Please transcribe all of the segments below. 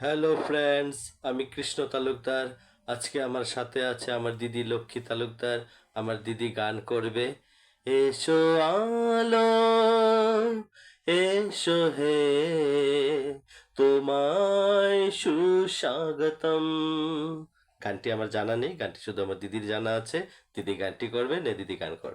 Hello friends আমি কৃষ্ণ তালুকদার। আজকে আমার সাথে আছে আমার দিদি লক্ষ্মী তালুকদার। আমার দিদি গান করবে। এসো আলো, এসো হে, তোমায় সুস্বাগতম। গানটি আমার জানা নেই, গানটি শুধু আমার দিদির জানা আছে। দিদি গানটি করবে, নে দিদি গান কর।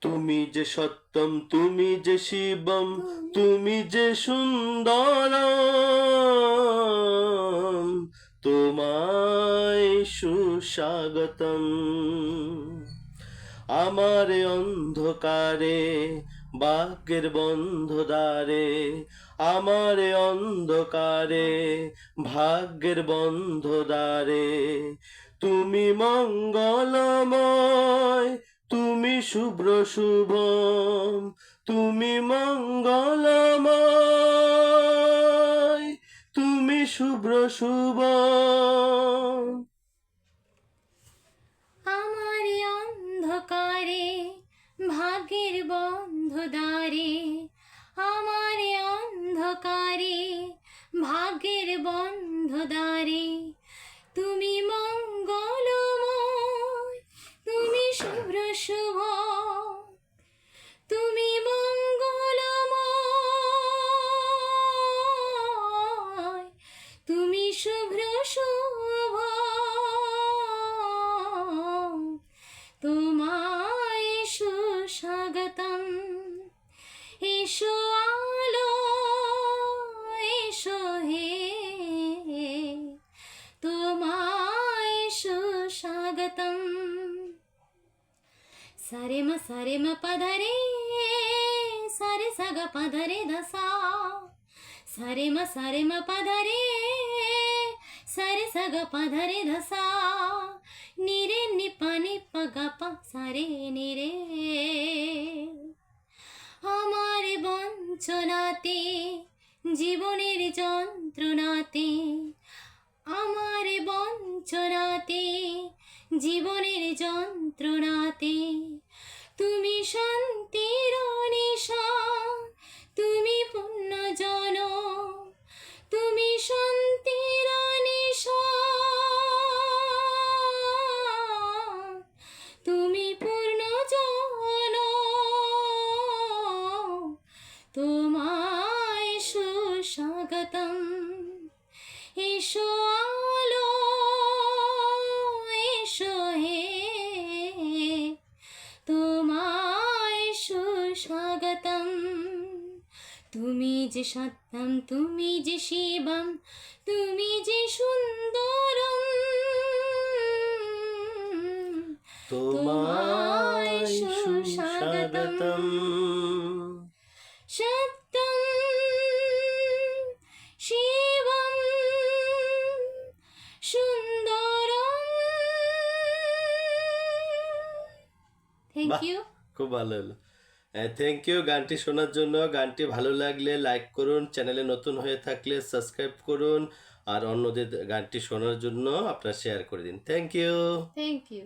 তুমি যে সত্যম, তুমি যে শিবম, তুমি যে সুন্দর তোমায় সুস্বাগতম। আমার অন্ধকারে, বাক্যের বন্ধ দ্বারে আমার অন্ধকারে, ভাগ্যের বন্ধ দ্বারে তুমি মঙ্গলময়, তুমি শুভ্র শুভম, তুমি মঙ্গলময়, তুমি শুভ্র শুভম। আমার অন্ধকারে, ভাগ্যের বন্ধ দ্বারে আমার অন্ধকারে, ভাগ্যের বন্ধ দ্বারে స్వాగతం. ఈశో ఆలో ఈశో హే. తోమాయిషు స్వాగతం. సరిమ సరిమ పదరే సరి సగ పదరే దసా సరిమ సరిమ పదరే సగ పదరే దసా నిరే నిప నిప గప సరే నిరే আমার বঞ্চনাতে জীবনের যন্ত্রণাতে আমার বঞ্চনাতে জীবনের যন্ত্রণাতে তুমি শান্তির নিশা এসো আলো এসো হে। তোমায় সুস্বাগতম। তুমি যে সত্যম তুমি যে শিবম তুমি যে সুন্দরম। তোমায় সুস্বাগতম। সত্যম শিবম থ্যাংক। ইউ খুব ভালো হলো। থ্যাংক ইউ গানটি শোনার জন্য গানটি ভালো লাগলে লাইক করুন চ্যানেলে নতুন হয়ে থাকলে সাবস্ক্রাইব করুন আর অন্যদের গানটি শোনার জন্য আপনার শেয়ার করে দিন। Thank you thank you